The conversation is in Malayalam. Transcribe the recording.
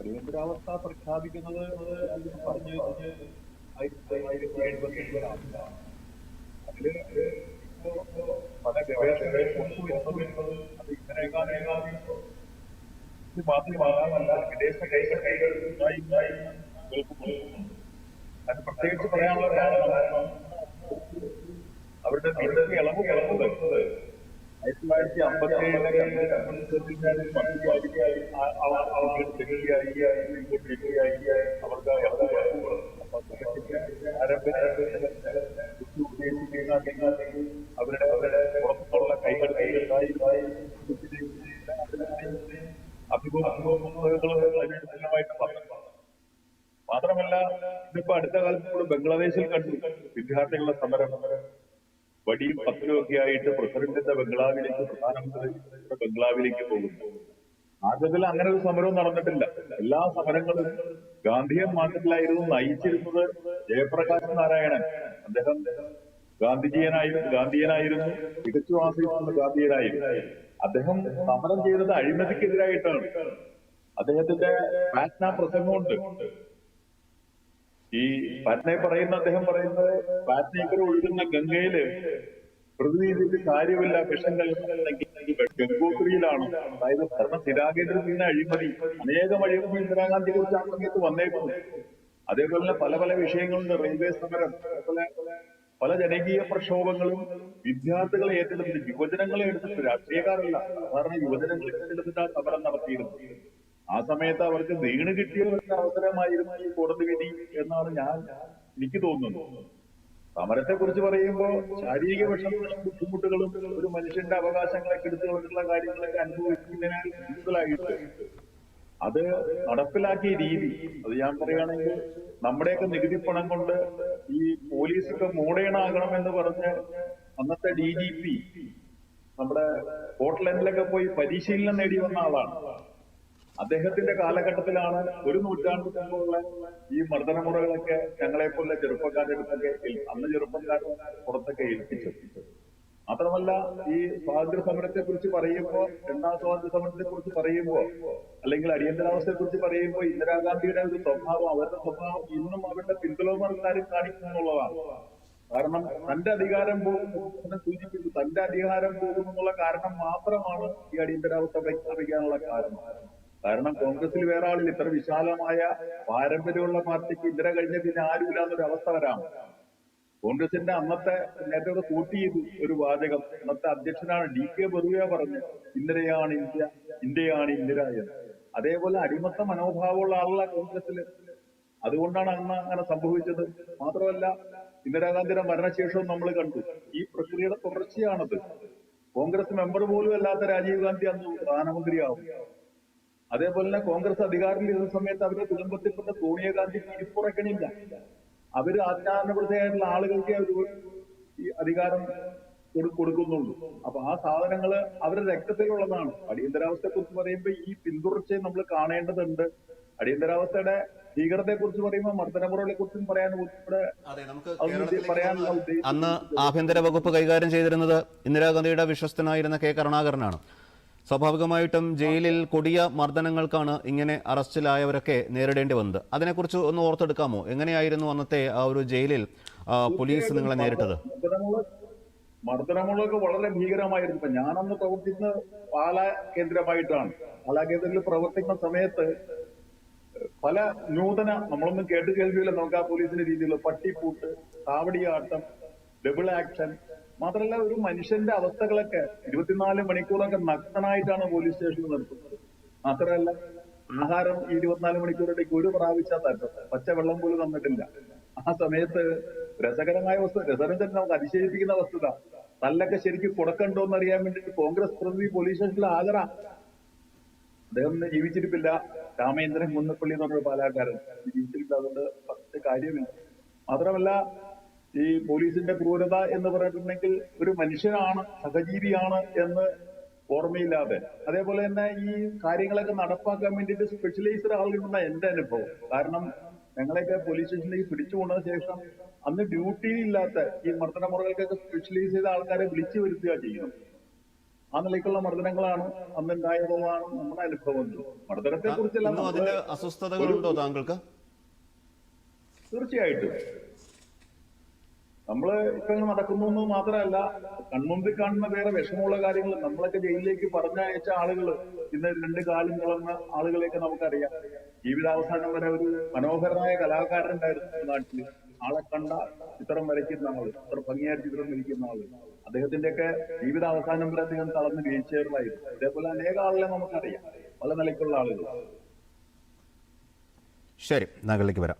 അടിയന്തരാവസ്ഥ പ്രഖ്യാപിക്കുന്നത് എന്ന് പറഞ്ഞു ആയിരത്തി ആയിരത്തി എഴുപത്തി എട്ടിലാണ് അതില് ഇപ്പോ പല ഗവേഷകരും കൊണ്ടുവരുന്നത് അത് ഇന്നലെക്കാളേക്കാളും ഇത് മാത്രമാകാമല്ല വിദേശ കൈകൾ കൈകൾ അത് പ്രത്യേകിച്ച് പറയാനുള്ള തൊള്ളായിരത്തി അമ്പത്തി ഏഴിലെ അവർക്ക് അവരുടെ അവരുടെ കൈകൾ കൈകളായി മാത്രമല്ല ഇതിപ്പോ അടുത്ത കാലത്ത് ബംഗ്ലാദേശിൽ കണ്ടു വിദ്യാർത്ഥികളുടെ സമരം. വടിയും പത്തിലും ഒക്കെ ആയിട്ട് പ്രസിഡന്റിന്റെ ബംഗ്ലാവിലേക്ക് പ്രധാനമന്ത്രി ബംഗ്ലാവിലേക്ക് പോകുന്നു. ആദ്യത്തിൽ അങ്ങനെ ഒരു സമരവും നടന്നിട്ടില്ല. എല്ലാ സമരങ്ങളും ഗാന്ധിയൻ മാർഗത്തിലായിരുന്നു നയിച്ചിരുന്നത് ജയപ്രകാശ് നാരായണൻ. അദ്ദേഹം ഗാന്ധിജിയനായിരുന്നു ഗാന്ധിയനായിരുന്നു തികച്ചു ആശ്രയിക്കുന്ന ഗാന്ധിയനായിരുന്നു. അദ്ദേഹം സമരം ചെയ്തത് അഴിമതിക്കെതിരായിട്ടാണ്. അദ്ദേഹത്തിന്റെ പാറ്റ്ന പ്രസംഗമുണ്ട്. ഈ പാറ്റ്നയെ പറയുന്ന അദ്ദേഹം പറയുന്നത് പാറ്റ്നയ്ക്കർ ഒഴുകുന്ന ഗംഗയിൽ പ്രതിനിധിക്ക് കാര്യമില്ല വിഷം കലർന്നിട്ടുണ്ടെങ്കിൽ ഗംഗോത്രിയിലാണ്. അതായത് ഭരണ സ്ഥിരാകേന്ദ്രത്തിൽ നിന്ന് അഴിമതി അനേകം അഴിമതി ഇന്ദിരാഗാന്ധിയെ കുറിച്ച് ആ സമയത്ത് വന്നേക്കുന്നു. അതേപോലെ തന്നെ പല പല വിഷയങ്ങളുണ്ട്. റെയിൽവേ സമരം അതേപോലെ പല ജനകീയ പ്രക്ഷോഭങ്ങളും വിദ്യാർത്ഥികളെ ഏറ്റെടുത്തിട്ട് യുവജനങ്ങളെ എടുത്തിട്ട് രാഷ്ട്രീയക്കാരല്ല സാധാരണ യുവജനങ്ങളെ ഏറ്റെടുത്തിട്ടാണ് സമരം നടത്തിയിരുന്നത് ആ സമയത്ത് അവർക്ക് വീണ് കിട്ടിയ ഒരു അവസരമായിരുന്നു ഈ കോടതി വിധി എന്നാണ് ഞാൻ എനിക്ക് തോന്നുന്നത്. സമരത്തെ കുറിച്ച് പറയുമ്പോൾ ശാരീരിക വിഷമങ്ങളും ബുദ്ധിമുട്ടുകളും ഒരു മനുഷ്യന്റെ അവകാശങ്ങളെ കെടുത്തുകൊണ്ടുള്ള കാര്യങ്ങളൊക്കെ അനുഭവിക്കുന്നതിനാൽ കൂടുതലായിട്ട് അത് നടപ്പിലാക്കിയ രീതി. അത് ഞാൻ പറയുകയാണെങ്കിൽ നമ്മുടെയൊക്കെ നികുതി പണം കൊണ്ട് ഈ പോലീസൊക്കെ മോഡേണാകണം എന്ന് പറഞ്ഞ് അന്നത്തെ ഡി ജി പി നമ്മുടെ സ്കോട്ട്ലൻഡിലൊക്കെ പോയി പരിശീലനം നേടി വന്ന ആളാണ്. അദ്ദേഹത്തിന്റെ കാലഘട്ടത്തിലാണ് ഒരു നൂറ്റാണ്ട് മുമ്പുള്ള ഈ മർദ്ദനമുറകളൊക്കെ പോലെ ചെറുപ്പക്കാരുടെ അടുത്തൊക്കെ അന്ന് ചെറുപ്പക്കാർ പുറത്തൊക്കെ ഏൽപ്പിച്ചത്. മാത്രമല്ല ഈ സ്വാതന്ത്ര്യ സമരത്തെ കുറിച്ച് പറയുമ്പോൾ രണ്ടാം സ്വാതന്ത്ര്യ സമരത്തെ കുറിച്ച് പറയുമ്പോൾ അല്ലെങ്കിൽ അടിയന്തരാവസ്ഥയെ കുറിച്ച് പറയുമ്പോൾ ഇന്ദിരാഗാന്ധിയുടെ ഒരു സ്വഭാവം അവരുടെ സ്വഭാവം ഇന്നും അവരുടെ പിന്തുണമാർക്കാരും കാണിക്കുന്നുള്ളതാണ്. കാരണം തന്റെ അധികാരം പോകും എന്ന് സൂചിപ്പിച്ചു. തന്റെ അധികാരം പോകും എന്നുള്ള കാരണം മാത്രമാണ് ഈ അടിയന്തരാവസ്ഥ പ്രഖ്യാപിക്കാനുള്ള കാരണം. കാരണം കോൺഗ്രസിൽ വേറെ ആളില്ല. ഇത്ര വിശാലമായ പാരമ്പര്യമുള്ള പാർട്ടിക്ക് ഇന്ദിര കഴിഞ്ഞ പിന്നെ ആരുമില്ല എന്നൊരു അവസ്ഥ വരാം. കോൺഗ്രസിന്റെ അന്നത്തെ നേരത്തെ കൂട്ടി ചെയ്തു ഒരു വാചകം. അന്നത്തെ അധ്യക്ഷനാണ് ഡി കെ ബറുവ പറഞ്ഞു ഇന്ദിരയാണ് ഇന്ത്യ ഇന്ത്യയാണ് ഇന്ദിര എന്ന്. അതേപോലെ അടിമത്ത മനോഭാവമുള്ള ആളുള്ള കോൺഗ്രസിൽ അതുകൊണ്ടാണ് അന്ന് അങ്ങനെ സംഭവിച്ചത്. മാത്രമല്ല ഇന്ദിരാഗാന്ധിയുടെ മരണശേഷവും നമ്മൾ കണ്ടു. ഈ പ്രക്രിയയുടെ തുടർച്ചയാണത്. കോൺഗ്രസ് മെമ്പർ പോലും അല്ലാത്ത രാജീവ് ഗാന്ധി അന്ന് പ്രധാനമന്ത്രിയാവും. അതേപോലെ തന്നെ കോൺഗ്രസ് അധികാരത്തിലിരുന്ന സമയത്ത് അവരുടെ കുടുംബത്തിൽപ്പെട്ട സോണിയാഗാന്ധി ഇരിപ്പുറക്കണില്ല. അവർ ആജ്ഞാനപ്രദയായിട്ടുള്ള ആളുകൾക്കേ ഒരു ഈ അധികാരം കൊടു- കൊടുക്കുന്നുള്ളൂ. അപ്പൊ ആ സാധനങ്ങൾ അവരുടെ രക്തത്തിലുള്ളതാണ്. അടിയന്തരാവസ്ഥയെ കുറിച്ച് പറയുമ്പോൾ ഈ പിന്തുടർച്ചയെ നമ്മൾ കാണേണ്ടതുണ്ട്. അടിയന്തരാവസ്ഥയുടെ ഭീകരതയെ കുറിച്ച് പറയുമ്പോൾ മർദ്ദനമുറകളെ കുറിച്ചും പറയാൻ അന്ന് ആഭ്യന്തര വകുപ്പ് കൈകാര്യം ചെയ്തിരുന്നത് ഇന്ദിരാഗാന്ധിയുടെ വിശ്വസ്തനായിരുന്ന കെ കരുണാകരനാണ്. സ്വാഭാവികമായിട്ടും ജയിലിൽ കൊടിയ മർദ്ദനങ്ങൾക്കാണ് ഇങ്ങനെ അറസ്റ്റിലായവരൊക്കെ നേരിടേണ്ടി വന്നത്. അതിനെക്കുറിച്ച് ഒന്ന് ഓർത്തെടുക്കാമോ? എങ്ങനെയായിരുന്നു അന്നത്തെ ആ ഒരു ജയിലിൽ പോലീസ് നിങ്ങളെ നേരിട്ടത്? മർദ്ദനങ്ങളൊക്കെ മർദ്ദനമുള്ളൊക്കെ വളരെ ഭീകരമായിരുന്നു. ഇപ്പൊ ഞാനന്ന് പ്രവർത്തിക്കുന്ന പാല കേന്ദ്രമായിട്ടാണ്. പാലാ കേന്ദ്രത്തിൽ പ്രവർത്തിക്കുന്ന സമയത്ത് പല നൂതന നമ്മളൊന്നും കേട്ട് കേൾവിയില്ല നമുക്ക് ആ പോലീസിന്റെ രീതിയിലുള്ള പട്ടിപ്പൂട്ട് കാവടിയാട്ടം ഡബിൾ ആക്ഷൻ മാത്രമല്ല ഒരു മനുഷ്യന്റെ അവസ്ഥകളൊക്കെ ഇരുപത്തിനാല് മണിക്കൂറൊക്കെ നഗ്നനായിട്ടാണ് പോലീസ് സ്റ്റേഷനിൽ നിർത്തുന്നത് മാത്രമല്ല ആഹാരം ഇരുപത്തിനാല് മണിക്കൂറിടേക്ക് ഒരു പ്രാവശ്യം തരുന്നത് പച്ചവെള്ളം പോലും തന്നിട്ടില്ല. ആ സമയത്ത് രസകരമായ വസ്തു രസകരം നമുക്ക് അതിശയിപ്പിക്കുന്ന വസ്തുത. തല്ലൊക്കെ ശരിക്കും കൊടുക്കണ്ടോ എന്ന് അറിയാൻ വേണ്ടിയിട്ട് കോൺഗ്രസ് പ്രതിനിധി പോലീസ് സ്റ്റേഷനിൽ ഹാജറ അദ്ദേഹം ഇന്ന് ജീവിച്ചിരിപ്പില്ല. രാമേന്ദ്രൻ മുന്നപ്പള്ളി എന്ന് പറഞ്ഞ പാലാക്കാരൻ. ജീവിച്ചിരിപ്പില്ല. അതുകൊണ്ട് പറഞ്ഞിട്ട് കാര്യമില്ല. മാത്രമല്ല ഈ പോലീസിന്റെ ക്രൂരത എന്ന് പറഞ്ഞിട്ടുണ്ടെങ്കിൽ ഒരു മനുഷ്യനാണ് സഹജീവിയാണ് എന്ന് ഓർമ്മയില്ലാതെ. അതേപോലെ തന്നെ ഈ കാര്യങ്ങളൊക്കെ നടപ്പാക്കാൻ വേണ്ടിയിട്ട് സ്പെഷ്യലൈസ്ഡ് ആളുകളുണ്ടെന്ന എന്റെ അനുഭവം. കാരണം ഞങ്ങളെയൊക്കെ പോലീസ് സ്റ്റേഷനിലേക്ക് പിടിച്ചു കൊണ്ടതിന് ശേഷം അന്ന് ഡ്യൂട്ടിയില്ലാത്ത ഈ മർദ്ദന മുറകൾക്കൊക്കെ സ്പെഷ്യലൈസ് ചെയ്ത ആൾക്കാരെ വിളിച്ചു വരുത്തുക ചെയ്യുന്നത്. ആ നിലയ്ക്കുള്ള മർദ്ദനങ്ങളാണ് അന്നുണ്ടായതെന്നാണ് നമ്മുടെ അനുഭവം. മർദ്ദനത്തെ കുറിച്ചല്ല അസ്വസ്ഥതകളുണ്ടോ താങ്കൾക്ക്? തീർച്ചയായിട്ടും. നമ്മൾ ഇപ്പൊ നടക്കുന്നു എന്ന് മാത്രമല്ല കൺമുമ്പിൽ കാണുന്ന വേറെ വിഷമമുള്ള കാര്യങ്ങൾ നമ്മളൊക്കെ ജയിലിലേക്ക് പറഞ്ഞയച്ച ആളുകൾ ഇന്ന് രണ്ട് കാലും തുളന്ന ആളുകളെയൊക്കെ നമുക്കറിയാം. ജീവിതാവസാനം വരെ ഒരു മനോഹരനായ കലാകാരനുണ്ടായിരുന്നു നാട്ടിൽ ആളെ കണ്ട ചിത്രം വരയ്ക്കുന്ന ആൾ അത്ര ഭംഗിയായിട്ട് ചിത്രം വരയ്ക്കുന്ന ആൾ. അദ്ദേഹത്തിന്റെയൊക്കെ ജീവിതാവസാനം വരെ അദ്ദേഹം തളർന്ന് വീഴ്ചകളിലായിരുന്നു അതേപോലെ അനേക ആളുകളെ നമുക്കറിയാം. പല നിലയ്ക്കുള്ള ആളുകൾ ശരി താങ്കളിലേക്ക് വരാം.